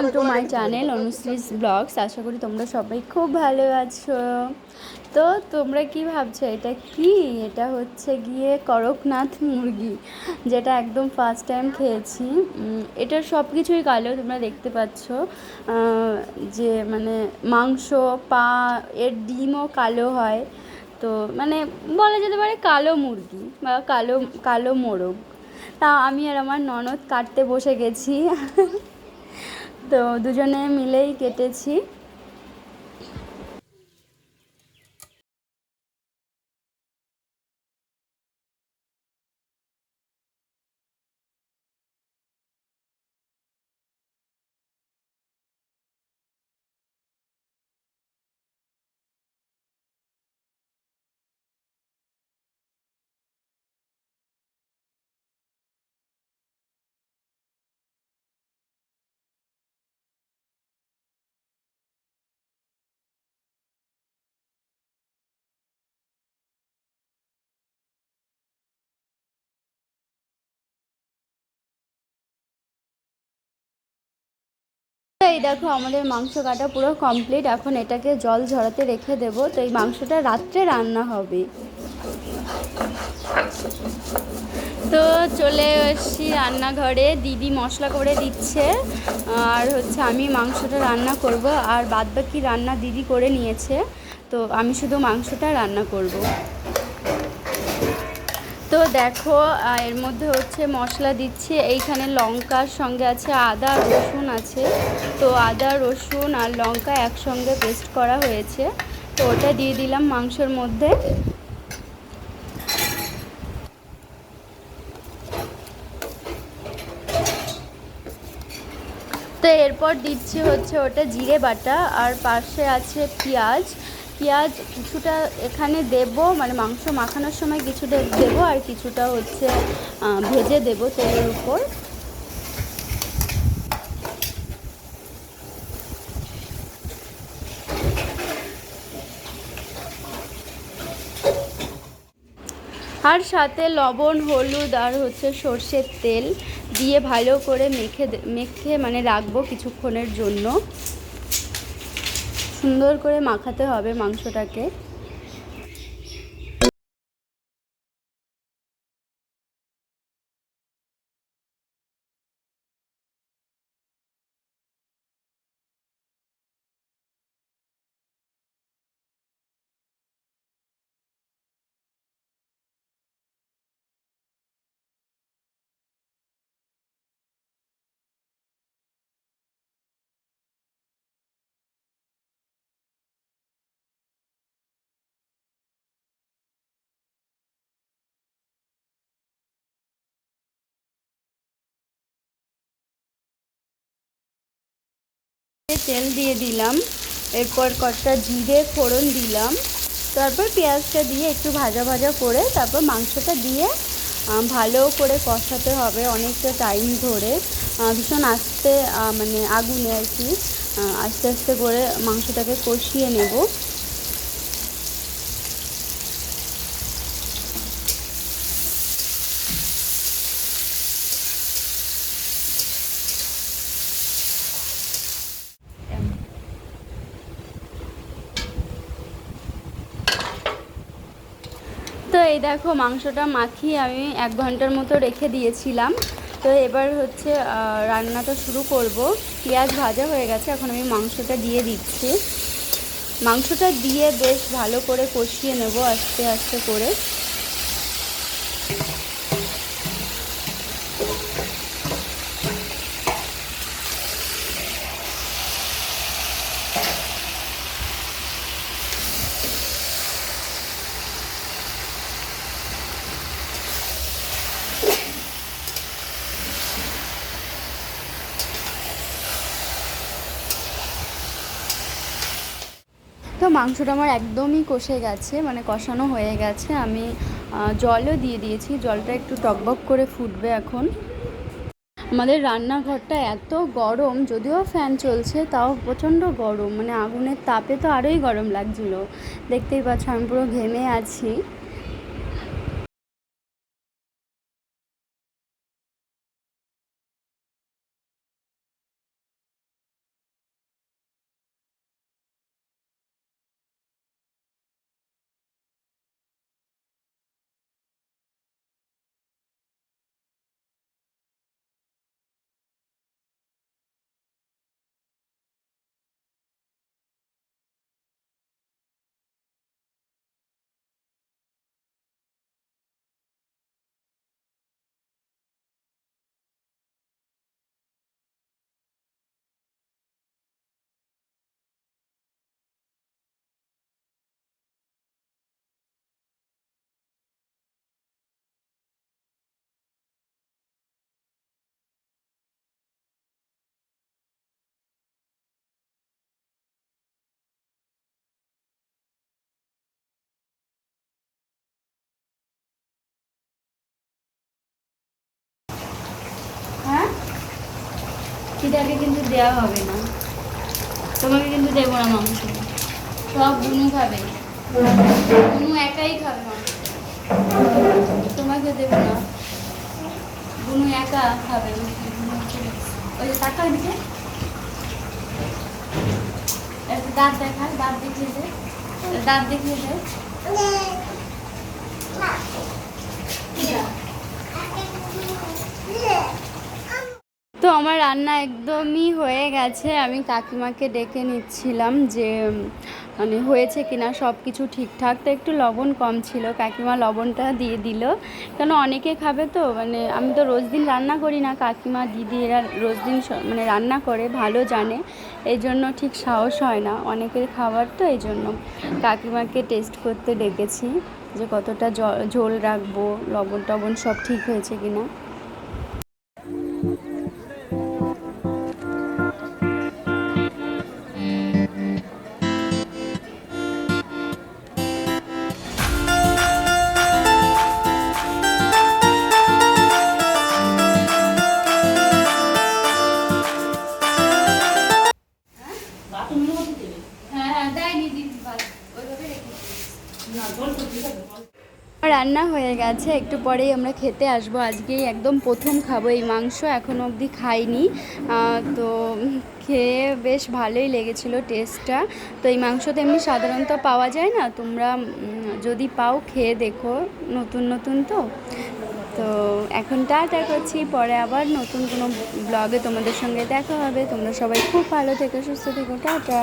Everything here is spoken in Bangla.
Welcome to my channel Anushree's blogs আশা করি তোমরা সবাই খুব ভালো আছো। তো তোমরা কি ভাবছ? এটা কি? এটা হচ্ছে গিয়ে করকনাথ মুরগি, যেটা একদম ফার্স্ট টাইম খেয়েছি। এটার সব কিছুই কালো, তোমরা দেখতে পাচ্ছ। যে মানে মাংস, পা, এর ডিমও কালো হয়। তো মানে বলা যেতে পারে কালো মুরগি বা কালো কালো মোরগ। তা আমি আর আমার ননদ কাটতে বসে গেছি। তো দুজনে মিলেই কেটেছি। এই দেখো আমাদের মাংস কাটা পুরো কমপ্লিট এখন এটাকে জল ঝরাতে রেখে দেব। তো এই মাংসটা রাত্রে রান্না হবে। তো চলে এসেছি রান্নাঘরে। দিদি মশলা করে দিচ্ছে। আর হচ্ছে আমি মাংসটা রান্না করব। আর বাদবাকি রান্না দিদি করে নিয়েছে। তো আমি শুধু মাংসটা রান্না করব। তো দেখো এর মধ্যে হচ্ছে মশলা দিচ্ছি। এইখানে লঙ্কার সঙ্গে আছে আদা, রসুন আছে। তো আদা, রসুন আর লঙ্কা একসঙ্গে পেস্ট করা হয়েছে। তো ওটা দিয়ে দিলাম মাংসর মধ্যে। তো এরপর দিচ্ছি হচ্ছে ওটা জিরে বাটা। আর পাশে আছে পেঁয়াজ। পেঁয়াজ কিছুটা এখানে দেব মানে মাংস মাখানোর সময় কিছুটা দেব আর কিছুটা হচ্ছে ভেজে দেব তেলের উপর। আর সাথে লবণ, হলুদ আর হচ্ছে সর্ষের তেল দিয়ে ভালো করে মেখে মেখে মানে রাখব কিছুক্ষণের জন্য। সুন্দর করে মাখাতে হবে মাংসটাকে। তেল দিয়ে দিলাম, এরপর কটা জিরে ফোড়ন দিলাম, তারপর পেঁয়াজটা দিয়ে একটু ভাজা ভাজা করে তারপর মাংসটা দিয়ে ভালো করে কষাতে হবে অনেকটা টাইম ধরে ভীষণ আস্তে মানে আগুনে আর কি আস্তে আস্তে করে মাংসটাকে কষিয়ে নেব। এই দেখো মাংসটা মাখিয়ে আমি এক ঘণ্টার মতো রেখে দিয়েছিলাম। তো এবার হচ্ছে রান্নাটা শুরু করব। পেঁয়াজ ভাজা হয়ে গেছে, এখন আমি মাংসটা দিয়ে দিচ্ছি। মাংসটা দিয়ে বেশ ভালো করে কষিয়ে নেব আস্তে আস্তে করে। তো মাংসটা আমার একদমই কষে গেছে মানে কষানো হয়ে গেছে। আমি জলও দিয়ে দিয়েছি, জলটা একটু টকবক করে ফুটবে এখন। আমাদের রান্নাঘরটা এত গরম, যদিও ফ্যান চলছে, তাও প্রচণ্ড গরম। মানে আগুনের তাপে তো আরোই গরম লাগছিল। দেখতেই পাচ্ছ, আমি পুরো ঘেমে আছি। লক্ষ্মীটাকে কিন্তু দেওয়া হবে না। তোমাকে কিন্তু দেবো না মাংস। সব বুনু খাবে। বুনু একাই খাবে মাংস। তোমাকে দেবো না। বুনু একা খাবে। ওই যে টাকা দিকে। দাঁত দেখা দাঁত দেখিয়ে দে। দাঁত দেখিয়ে দে তো আমার রান্না একদমই হয়ে গেছে। আমি কাকিমাকে ডেকে নিচ্ছিলাম যে মানে হয়েছে কিনা সব কিছু ঠিকঠাক। তো একটু লবণ কম ছিল, কাকিমা লবণটা দিয়ে দিল। কেন অনেকে খাবে তো মানে আমি তো রোজ দিন রান্না করি না, কাকিমা, দিদি এরা রোজ দিন মানে রান্না করে, ভালো জানে। এই জন্য ঠিক সাহস হয় না অনেকের খাবার তো, এই জন্য কাকিমাকে টেস্ট করতে ডেকেছি যে কতটা জ- ঝোল রাখব, লবণ টবণ সব ঠিক হয়েছে কিনা। রান্না হয়ে গেছে, একটু পরেই আমরা খেতে আসব। আজকেই একদম প্রথম খাব এই মাংস, এখনও অবধি খাইনি। তো খেয়ে বেশ ভালোই লেগেছিলো টেস্টটা তো এই মাংস তো এমনি সাধারণত পাওয়া যায় না, তোমরা যদি পাও খেয়ে দেখো, নতুন নতুন তো। তো এখন টাটা করছি, পরে আবার নতুন কোনো ব্লগে তোমাদের সঙ্গে দেখা হবে। তোমরা সবাই খুব ভালো থেকো, সুস্থ থেকো, টাটা।